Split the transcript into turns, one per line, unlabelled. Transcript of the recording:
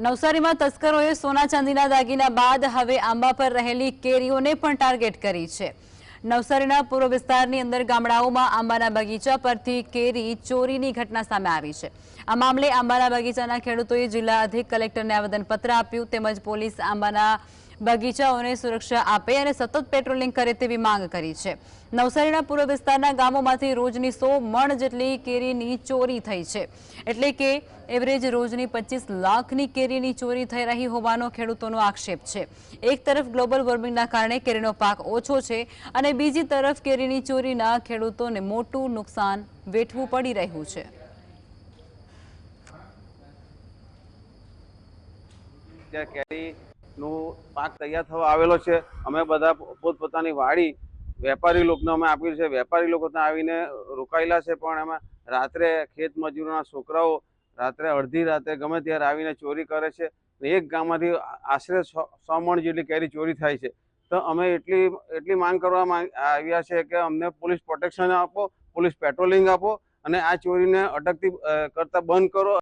નવસારીમાં તસ્કરોએ સોના ચાંદીના દાગીના બાદ હવે આંબા પર રહેલી કેરીઓને પણ ટાર્ગેટ કરી છે. નવસારીના પૂર્વ વિસ્તારની અંદર ગામડાઓમાં આંબાના બગીચા પરથી કેરી ચોરીની ઘટના સામે આવી છે. આ મામલે આંબાના બગીચાના ખેડૂતોએ જિલ્લા અધિક કલેક્ટરને આવેદનપત્ર આપ્યું તેમજ પોલીસ આંબાના બગીચાઓને સુરક્ષા આપે અને સતત પેટ્રોલિંગ કરે તેવી માંગ કરી છે. નવસારીના પૂર્વ વિસ્તારના ગામોમાંથી રોજની સો મણ જેટલી કેરીની ચોરી થઈ છે. એટલે કે એવરેજ રોજની પચીસ લાખની કેરીની ચોરી થઈ રહી હોવાનો ખેડૂતોનો આક્ષેપ છે. એક તરફ ગ્લોબલ વોર્મિંગના કારણે કેરીનો પાક ઓછો છે અને બીજી તરફ કેરીની ચોરીના ખેડૂતોને મોટું નુકસાન વેઠવું પડી રહ્યું છે.
ત્યાં કેરીનું પાક તૈયાર થવા આવેલો છે. અમે બધા પોતપોતાની વાડી વેપારી લોકોને અમે આપી છે વેપારી લોકો ત્યાં આવીને રોકાયેલા છે, પણ એમાં રાત્રે ખેત મજૂરોના છોકરાઓ રાત્રે અડધી રાત્રે ગમે ત્યારે આવીને ચોરી કરે છે. એક ગામમાંથી આશરે સો મણ જેટલી કેરી ચોરી થાય છે. તો અમે એટલી એટલી માંગ કરવા આવ્યા છે કે અમને પોલીસ પ્રોટેક્શન આપો, પોલીસ પેટ્રોલિંગ આપો અને આ ચોરીને અટકતી કરતા બંધ કરો.